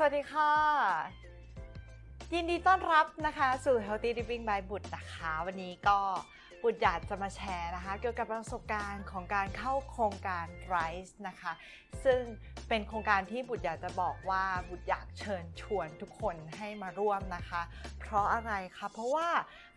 สวัสดีค่ะ ยินดีต้อนรับนะคะสู่ Healthy Living by บุตรนะคะ วันนี้ก็บุตรอยากจะมาแชร์นะคะ เกี่ยวกับประสบการณ์ของการเข้าโครงการ Rise นะคะ ซึ่งเป็นโครงการที่บุตรอยากจะบอกว่าบุตรอยากเชิญชวนทุกคนให้มาร่วมนะคะ เพราะอะไรคะเพราะว่า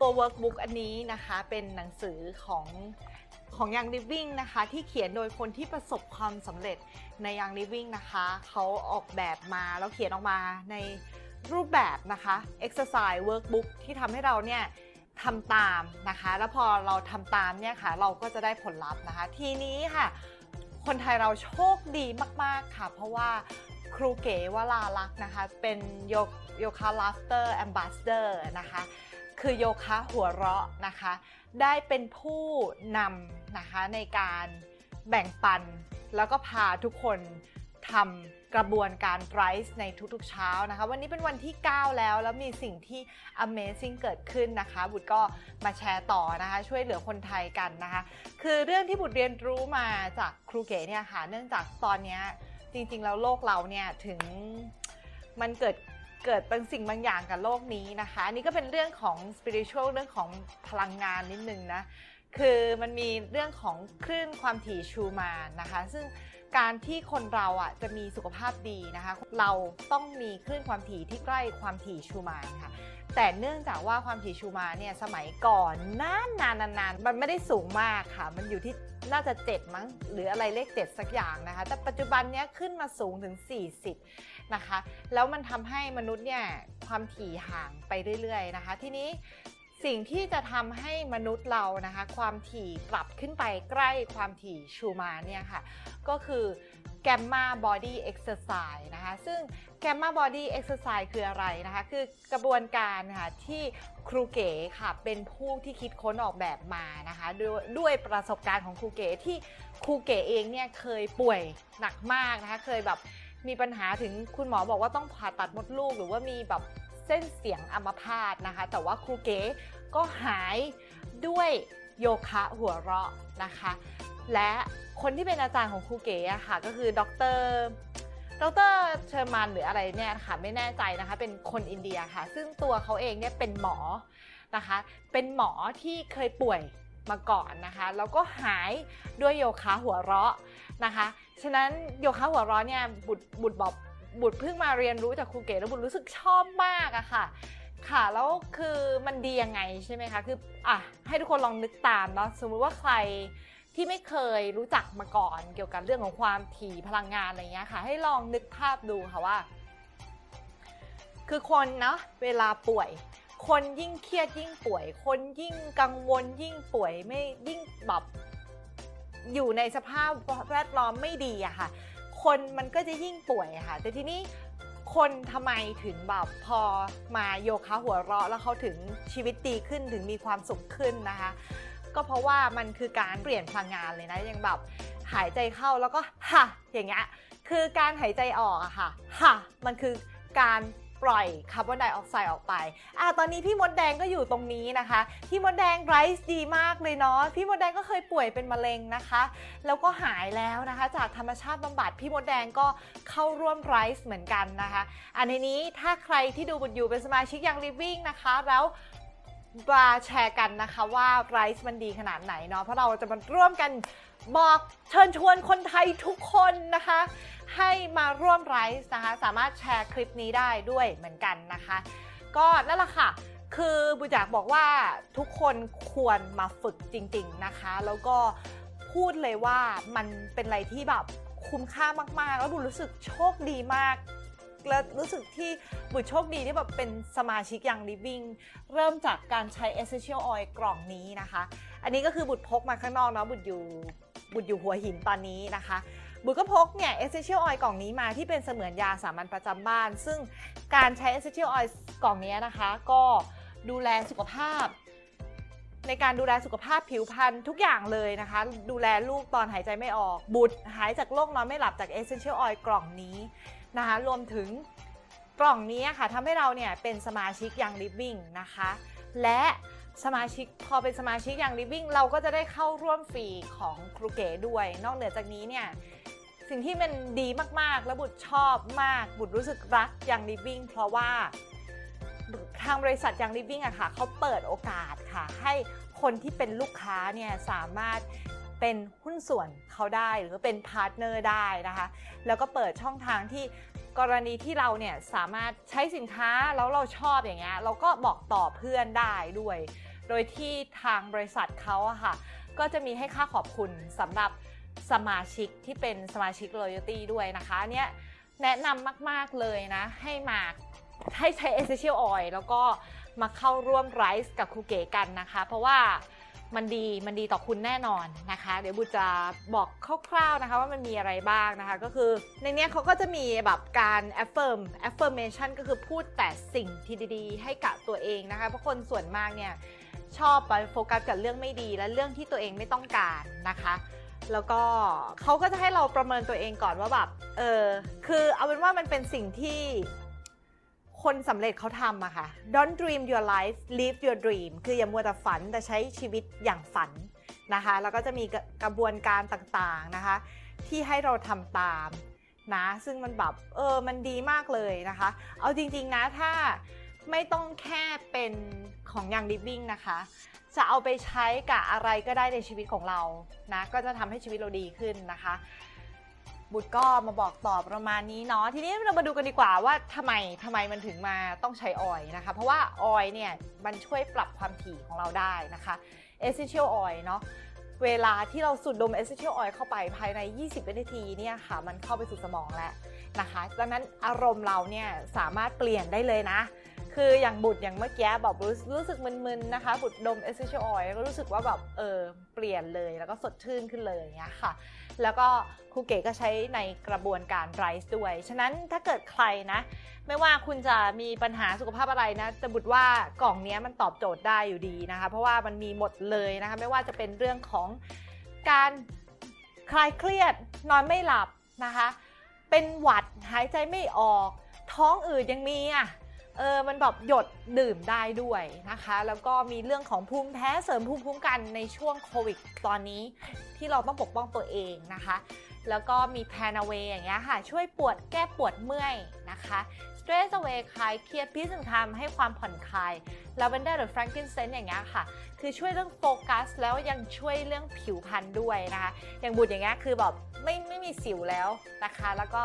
ตัว workbook อันนี้นะคะเป็นหนังสือของ ของ Young Living นะคะ ที่เขียนโดยคนที่ประสบความสำเร็จใน Young Living นะคะเขาออกแบบมาแล้วเขียนออกมาในรูปแบบนะคะ exercise workbook ที่ทำให้เราเนี่ยทำตามนะคะ แล้วพอเราทำตามเนี่ยค่ะ เราก็จะได้ผลลัพธ์นะคะ ทีนี้ค่ะ คนไทยเราโชคดีมาก ๆ ค่ะ เพราะว่าครูเก๋วลาลักษ์นะคะ เป็นโยโยคะลาฟเตอร์แอมบาสเดอร์นะคะ คือโยคะหัวเราะนะคะ ได้เป็นผู้นำนะคะในการแบ่งปัน แล้วก็พาทุกคนทำกระบวนการไรซ์ในทุกๆเช้านะคะ วันนี้เป็นวันที่ 9 แล้ว แล้วมีสิ่งที่ Amazing เกิดขึ้นนะคะ บุตรก็มาแชร์ต่อนะคะ ช่วยเหลือคนไทยกันนะคะ คือเรื่องที่บุตรเรียนรู้มาจากครูเก๋เนี่ยค่ะ เนื่องจากตอนนี้จริงๆ แล้วโลกเราเนี่ยถึงมันเกิด เกิดบางสิ่งบางอย่างกับโลกนี้นะคะ อันนี้ก็เป็นเรื่องของสปิริตชวลเรื่องของพลังงานนิดนึงนะ คือมันมีเรื่องของคลื่นความถี่ชูมานนะคะ ซึ่ง การที่คนเราอะจะมีสุขภาพดีนะคะ เราต้องมีคลื่นความถี่ที่ใกล้ความถี่ชูมานค่ะ แต่เนื่องจากว่าความถี่ชูมานเนี่ยสมัยก่อนนานนานนานมันไม่ได้สูงมากค่ะ มันอยู่ที่น่าจะ 7 มั้ง หรืออะไรเลข 7 สักอย่างนะคะ แต่ปัจจุบันเนี้ยขึ้นมาสูงถึง 40 นะคะ แล้วมันทำให้มนุษย์เนี่ยความถี่ห่างไปเรื่อยๆนะคะ ทีนี้ สิ่งที่จะทำให้มนุษย์เรานะคะ ความถี่กลับขึ้นไปใกล้ความถี่ชูมาเนี่ยค่ะ ก็คือแกมมาบอดี้เอ็กซ์ไซส์นะคะ ซึ่งแกมมาบอดี้เอ็กซ์ไซส์คืออะไรนะคะ คือกระบวนการค่ะที่ครูเก๋ค่ะ เป็นผู้ที่คิดค้นออกแบบมานะคะด้วยด้วยประสบการณ์ของครูเก๋ที่ครูเก๋เองเนี่ยเคยป่วยหนักมากนะคะ เคยแบบมีปัญหาถึงคุณหมอบอกว่าต้องผ่าตัดมดลูก หรือว่ามีแบบเส้นเสียงอัมพาตนะคะ แต่ว่าครูเก๋ ก็หายด้วยโยคะหัวเราะนะคะ และคนที่เป็นอาจารย์ของครูเก๋อะค่ะก็คือดรดรเชอร์มันหรืออะไรเนี่ยค่ะไม่แน่ใจนะคะเป็นคนอินเดียค่ะ ซึ่งตัวเขาเองเนี่ยเป็นหมอนะคะ เป็นหมอที่เคยป่วยมาก่อนนะคะแล้วก็หายด้วยโยคะหัวเราะนะคะฉะนั้นโยคะหัวเราะเนี่ยบุตรบุตรบอกบุตรเพิ่งมาเรียนรู้จากครูเก๋แล้วบุตรรู้สึกชอบมากอะค่ะ ค่ะแล้วคือมันดียังไงใช่ไหมคะคืออะให้ทุกคนลองนึกตามเนาะสมมุติว่าใครที่ไม่เคยรู้จักมาก่อนเกี่ยวกับเรื่องของความถี่พลังงานอะไรเงี้ยค่ะ ให้ลองนึกภาพดูค่ะว่า คือคนเนาะเวลาป่วย คนยิ่งเครียดยิ่งป่วย คนยิ่งกังวลยิ่งป่วยไม่ยิ่งแบบอยู่ในสภาพแวดล้อมไม่ดีอะค่ะ คนมันก็จะยิ่งป่วยค่ะ แต่ทีนี้ คนทำไมถึงแบบพอมาโยคะหัวเราะแล้วเขาถึงชีวิตดีขึ้นถึงมีความสุขขึ้นนะคะ ก็เพราะว่ามันคือการเปลี่ยนพลังงานเลยนะยังแบบหายใจเข้าแล้วก็ฮะอย่างเงี้ยคือการหายใจออกอะค่ะฮะมันคือการ ปล่อยคาร์บอนไดออกไซด์ออกไปอะตอนนี้พี่มดแดงก็อยู่ตรงนี้นะคะ พี่มดแดงไรซ์ดีมากเลยเนาะพี่มดแดงก็เคยป่วยเป็นมะเร็งนะคะ แล้วก็หายแล้วนะคะ จากธรรมชาติบำบัดพี่มดแดงก็เข้าร่วมไรซ์เหมือนกันนะคะ อันนี้ถ้าใครที่ดูบุญอยู่เป็นสมาชิกยังลิฟวิ่งนะคะ แล้ว มาแชร์กันนะคะว่าไรซ์มันดีขนาดไหนเนาะเพราะเราจะมาร่วมกันบอกเชิญชวนคนไทยทุกคนนะคะ ให้มาร่วมไรซ์นะคะ สามารถแชร์คลิปนี้ได้ด้วยเหมือนกันนะคะ ก็นั่นแหละค่ะ คือบุญอยากบอกว่าทุกคนควรมาฝึกจริง ๆนะคะ แล้วก็พูดเลยว่ามันเป็นอะไรที่แบบคุ้มค่ามากๆ แล้วบุญรู้สึกโชคดีมาก และรู้สึกที่บุญโชคดีที่แบบเป็นสมาชิกยัง Living เริ่มจากการใช้ Essential Oil กล่องนี้นะคะ อันนี้ก็คือบุญพกมาข้างนอกเนาะบุญอยู่บุญอยู่หัวหินตอนนี้นะคะบุญก็พกเนี่ย Essential Oil กล่องนี้มาที่เป็นเสมือนยาสามัญประจำบ้าน ซึ่งการใช้ Essential Oil กล่องนี้นะคะ ก็ดูแลสุขภาพ ในการดูแลสุขภาพผิวพรรณทุกอย่างเลยนะคะ ดูแลลูกตอนหายใจไม่ออก บุตรหายจากโรคนอนไม่หลับจาก Essential Oil กล่องนี้ นะคะรวมถึงกล่องนี้ค่ะทำให้เราเนี่ยเป็นสมาชิกยัง Living นะคะ และสมาชิกพอเป็นสมาชิกยัง Living เราก็จะได้เข้าร่วมฟรีของครูเก๋ด้วย นอกเหนือจากนี้เนี่ยสิ่งที่มันดีมากๆ แล้วบุตรชอบมาก บุตรรู้สึกรักยังลิฟวิ่งเพราะว่าทางบริษัทยังลิฟวิ่งอะค่ะเขาเปิดโอกาสค่ะ ให้คนที่เป็นลูกค้าเนี่ยสามารถ เป็นหุ้นส่วนเขาได้หรือเป็นพาร์ทเนอร์ได้นะคะ แล้วก็เปิดช่องทางที่กรณีที่เราเนี่ยสามารถใช้สินค้าแล้วเราชอบอย่างเงี้ยเราก็บอกต่อเพื่อนได้ด้วย โดยที่ทางบริษัทเขาอะค่ะ ก็จะมีให้ค่าขอบคุณสำหรับสมาชิกที่เป็นสมาชิก loyalty ด้วยนะคะเนี่ยแนะนำมาก ๆ เลยนะ ให้มาให้ใช้ essential oil แล้วก็มาเข้าร่วมไรซ์กับครูเก๋กันนะคะ เพราะว่า มันดีมันดีต่อคุณแน่นอนนะคะ เดี๋ยวบูจะบอกคร่าวๆนะคะว่ามันมีอะไรบ้างนะคะ ก็คือในเนี้ยเขาก็จะมีแบบการ affirm affirmation ก็คือพูดแต่สิ่งที่ดีๆ ให้กับตัวเองนะคะเพราะคนส่วนมากเนี่ยชอบไปโฟกัสกับเรื่องไม่ดีและเรื่องที่ตัวเองไม่ต้องการนะคะแล้วก็เขาก็จะให้เราประเมินตัวเองก่อนว่าแบบ เออ คือเอาเป็นว่ามันเป็นสิ่งที่ คนสำเร็จเขาทำอะค่ะ don't dream your life live your dream คืออย่ามัวแต่ฝันแต่ใช้ชีวิตอย่างฝันนะคะ แล้วก็จะมีกระกระบวนการต่างๆนะคะ ที่ให้เราทำตามนะซึ่งมันแบบเออมันดีมากเลยนะคะ เอาจริงๆนะถ้าไม่ต้องแค่เป็นของยัง living นะคะ จะเอาไปใช้กับอะไรก็ได้ในชีวิตของเรานะก็จะทำให้ชีวิตเราดีขึ้นนะคะ บุตรก็มาบอกต่อประมาณนี้เนาะทีนี้เรามาดูกันดีกว่าว่าทำไมทำไมมันถึงมาต้องใช้ออยล์นะคะ เพราะว่าออยล์เนี่ยมันช่วยปรับความถี่ของเราได้นะคะ essential oil เนาะเวลาที่เราสูดดม essential oil เข้าไปภายใน 20 วินาทีเนี่ยค่ะ มันเข้าไปสู่สมองแล้วนะคะดังนั้นอารมณ์เราเนี่ยสามารถเปลี่ยนได้เลยนะ คืออย่างบุตรอย่างเมื่อกี้แบบรู้รู้สึกมึนๆนะคะ บุตรดม essential oil ก็รู้สึกว่าแบบเออเปลี่ยนเลยแล้วก็สดชื่นขึ้นเลยอย่างเงี้ยค่ะ แล้วก็ครูเก๋ก็ใช้ในกระบวนการไรซ์ด้วย ฉะนั้นถ้าเกิดใครนะ ไม่ว่าคุณจะมีปัญหาสุขภาพอะไรนะแต่บุตรว่ากล่องนี้มันตอบโจทย์ได้อยู่ดีนะคะ เพราะว่ามันมีหมดเลยนะคะ ไม่ว่าจะเป็นเรื่องของการคลายเครียดนอนไม่หลับนะคะ เป็นหวัดหายใจไม่ออก ท้องอืดยังมีอะ เออมันแบบหยดดื่มได้ด้วยนะคะ แล้วก็มีเรื่องของภูมิแพ้เสริมภูมิคุ้มกันในช่วงโควิดตอนนี้ ที่เราต้องปกป้องตัวเองนะคะ แล้วก็มีแพนเวอย่างเงี้ยค่ะ ช่วยปวดแก้ปวดเมื่อยนะคะ stress away คลายเครียดพิซึ่งทำให้ความผ่อนคลาย lavender หรือ frankincense อย่างเงี้ยค่ะ คือช่วยเรื่องโฟกัส แล้วยังช่วยเรื่องผิวพรรณด้วยนะคะ อย่างบุตรอย่างเงี้ยคือแบบไม่ไม่มีสิวแล้วนะคะ แล้วก็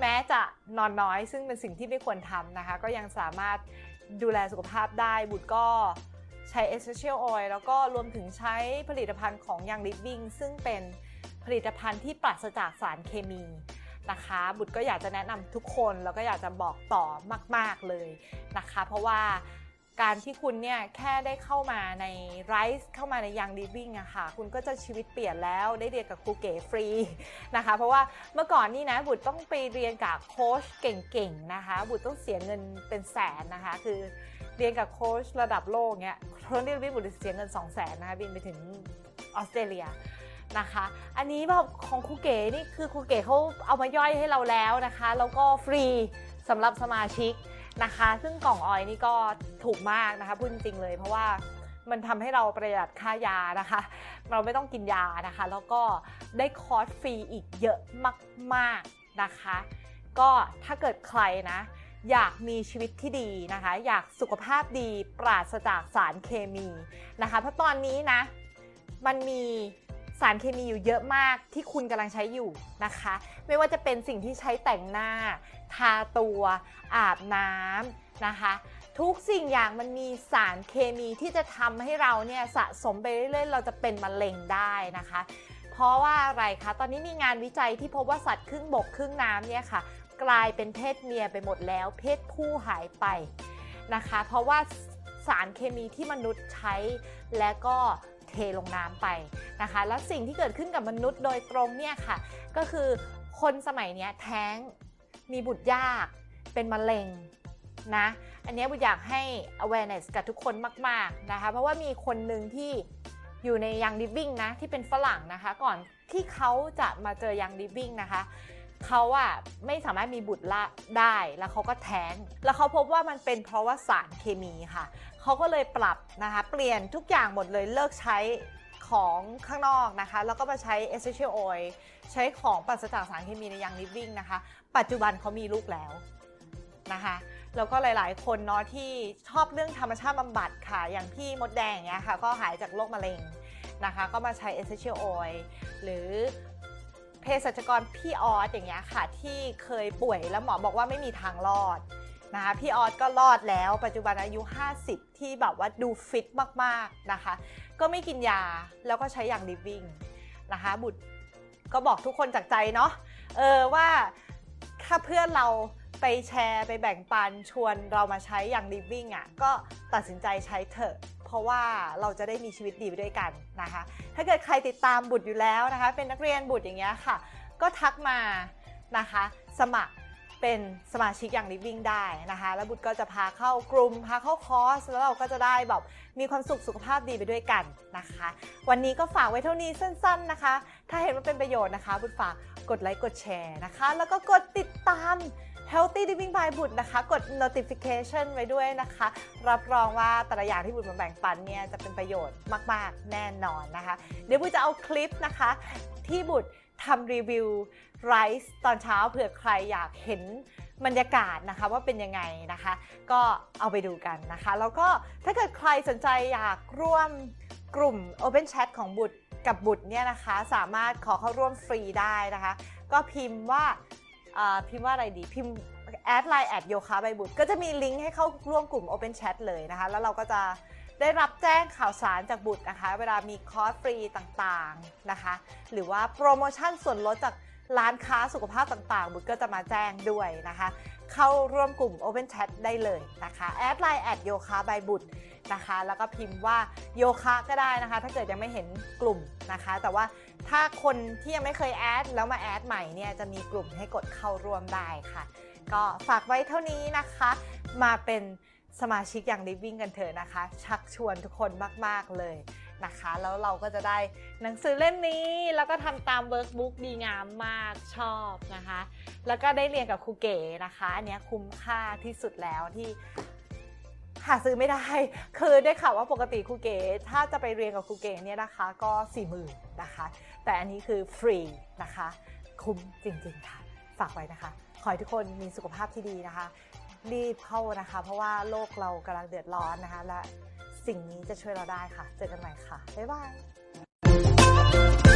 แม้จะนอนน้อย ซึ่งเป็นสิ่งที่ไม่ควรทำนะคะ ก็ยังสามารถดูแลสุขภาพได้ บุตรก็ใช้ essential oil แล้วก็รวมถึงใช้ผลิตภัณฑ์ของ Young Living ซึ่งเป็นผลิตภัณฑ์ที่ปราศจากสารเคมี นะคะ บุตรก็อยากจะแนะนำทุกคนแล้วก็อยากจะบอกต่อมาก ๆเลยนะคะ เพราะว่าการที่คุณเนี่ยแค่ได้เข้ามาในไรซ์เข้ามาในยัง living อะค่ะ คุณก็จะชีวิตเปลี่ยนแล้วได้เรียนกับครูเก๋ฟรีนะคะ เพราะว่าเมื่อก่อนนี่นะบุตรต้องไปเรียนกับโค้ชเก่งๆนะคะ บุตรต้องเสียเงินเป็นแสนนะคะ คือเรียนกับโค้ชระดับโลกเนี่ยโค้ชที่วิบุตรเสียเงิน 2 0 0แสนนะคะบินไปถึงออสเตรเลีย นะคะ อันนี้แบบของครูเก๋นี่คือครูเก๋เขาเอามาย่อยให้เราแล้วนะคะ แล้วก็ฟรีสำหรับสมาชิกนะคะ ซึ่งกล่องออยนี่ก็ถูกมากนะคะพูดจริงเลย เพราะว่ามันทำให้เราประหยัดค่ายานะคะ เราไม่ต้องกินยานะคะ แล้วก็ได้คอร์สฟรีอีกเยอะมากๆนะคะ ก็ถ้าเกิดใครนะ อยากมีชีวิตที่ดีนะคะ อยากสุขภาพดีปราศจากสารเคมีนะคะ เพราะตอนนี้นะมันมี สารเคมีอยู่เยอะมากที่คุณกำลังใช้อยู่นะคะ ไม่ว่าจะเป็นสิ่งที่ใช้แต่งหน้า ทาตัวอาบน้ำนะคะ ทุกสิ่งอย่างมันมีสารเคมีที่จะทำให้เราเนี่ยสะสมไปเรื่อยๆ เราจะเป็นมะเร็งได้นะคะ เพราะว่าอะไรคะตอนนี้มีงานวิจัยที่พบว่าสัตว์ครึ่งบกครึ่งน้ำเนี่ยค่ะ กลายเป็นเพศเมียไปหมดแล้ว เพศผู้หายไปนะคะ เพราะว่าสารเคมีที่มนุษย์ใช้และก็ เทลงน้ำไปนะคะ แล้วสิ่งที่เกิดขึ้นกับมนุษย์โดยตรงเนี่ยค่ะ ก็คือคนสมัยนี้แท้งมีบุตรยากเป็นมะเร็งนะอันนี้บุตรอยากให้ awareness กับทุกคนมาก ๆนะคะ เพราะว่ามีคนหนึ่งที่อยู่ในยัง living นะที่เป็นฝรั่งนะคะ ก่อนที่เขาจะมาเจอยัง living นะคะ เขาอะไม่สามารถมีบุตรละได้แล้วเขาก็แท้ง แล้วเขาพบว่ามันเป็นเพราะว่าสารเคมีค่ะ เขาก็เลยปรับนะคะเปลี่ยนทุกอย่างหมดเลยเลิกใช้ของข้างนอกนะคะ แล้วก็มาใช้ essential oil ใช้ของปราศจากสารเคมีในยังลิฟวิ่งนะคะ ปัจจุบันเขามีลูกแล้วนะคะแล้วก็หลายๆ คนเนาะที่ชอบเรื่องธรรมชาติบำบัดค่ะ อย่างพี่มดแดงเงี้ยค่ะ ก็หายจากโรคมะเร็งนะคะ ก็มาใช้ essential oil หรือ เภสัชกรพี่ออสอย่างเงี้ยค่ะ ที่เคยป่วยแล้วหมอบอกว่าไม่มีทางรอดนะคะพี่ออสก็รอดแล้ว ปัจจุบันอายุ 50 ที่แบบว่าดูฟิตมากๆนะคะ ก็ไม่กินยาแล้วก็ใช้อย่างลิฟวิ่งนะคะบุตรก็บอกทุกคนจากใจเนาะเออว่าถ้าเพื่อนเรา ไปแชร์ไปแบ่งปันชวนเรามาใช้อย่าง living อะก็ตัดสินใจใช้เถอะ เพราะว่าเราจะได้มีชีวิตดีไปด้วยกันนะคะ ถ้าเกิดใครติดตามบุตรอยู่แล้วนะคะ เป็นนักเรียนบุตรอย่างเงี้ยค่ะ ก็ทักมานะคะ สมัครเป็นสมาชิกอย่าง living ได้นะคะ แล้วบุตรก็จะพาเข้ากลุ่มพาเข้าคอร์ส แล้วเราก็จะได้แบบมีความสุขสุขภาพดีไปด้วยกันนะคะ วันนี้ก็ฝากไว้เท่านี้สั้น ๆนะคะ ถ้าเห็นว่าเป็นประโยชน์นะคะ บุตรฝากกดไลค์กดแชร์นะคะ แล้วก็กดติดตาม Healthy Living by บุตรนะคะ กด notification ไว้ด้วยนะคะ รับรองว่าแต่ละอย่างที่บุตรมาแบ่งปันเนี่ยจะเป็นประโยชน์มาก ๆ แน่นอนนะคะ เดี๋ยวบุตรจะเอาคลิปนะคะ ที่บุตรทำรีวิวไรซ์ตอนเช้าเผื่อใครอยากเห็นบรรยากาศนะคะว่าเป็นยังไงนะคะ ก็เอาไปดูกันนะคะ แล้วก็ถ้าเกิดใครสนใจอยากร่วมกลุ่ม Open Chat ของบุตรกับบุตรเนี่ยนะคะ สามารถขอเข้าร่วมฟรีได้นะคะ ก็พิมพ์ว่าอ่า พิมพ์ว่าอะไรดีพิมพ์แอดไลน์แอดโยคะใบบุตรก็จะมีลิงก์ให้เข้าร่วมกลุ่ม Open Chat เลยนะคะ แล้วเราก็จะได้รับแจ้งข่าวสารจากบุตรนะคะ เวลามีคอร์สฟรีต่างๆนะคะ หรือว่าโปรโมชั่นส่วนลดจากร้านค้าสุขภาพต่างๆ บุตรก็จะมาแจ้งด้วยนะคะ เข้าร่วมกลุ่ม Open Chat ได้เลยนะคะแอดไลน์แอดโยคะใบบุตรนะคะ แล้วก็พิมพ์ว่าโยคะก็ได้นะคะ ถ้าเกิดยังไม่เห็นกลุ่มนะคะ แต่ว่า ถ้าคนที่ยังไม่เคยแอดแล้วมาแอดใหม่เนี่ยจะมีกลุ่มให้กดเข้าร่วมได้ค่ะ ก็ฝากไว้เท่านี้นะคะ มาเป็นสมาชิกอย่าง Living กันเถอะนะคะ ชักชวนทุกคนมาก ๆ เลยนะคะ แล้วเราก็จะได้หนังสือเล่มนี้แล้วก็ทำตามเวิร์กบุ๊กดีงามมากชอบนะคะ แล้วก็ได้เรียนกับครูเก๋นะคะ อันนี้คุ้มค่าที่สุดแล้วที่ หาซื้อไม่ได้ คือได้ข่าวว่าปกติครูเก๋ถ้าจะไปเรียนกับครูเก๋เนี่ยนะคะ ก็4ี่หมื่นนะคะ แต่อันนี้คือฟรีนะคะ คุ้มจริงๆค่ะ ฝากไว้นะคะ ขอให้ทุกคนมีสุขภาพที่ดีนะคะ รีบเข้านะคะ เพราะว่าโลกเรากำลังเดือดร้อนนะคะ และสิ่งนี้จะช่วยเราได้ค่ะ เจอกันใหม่ค่ะ บ๊ายบาย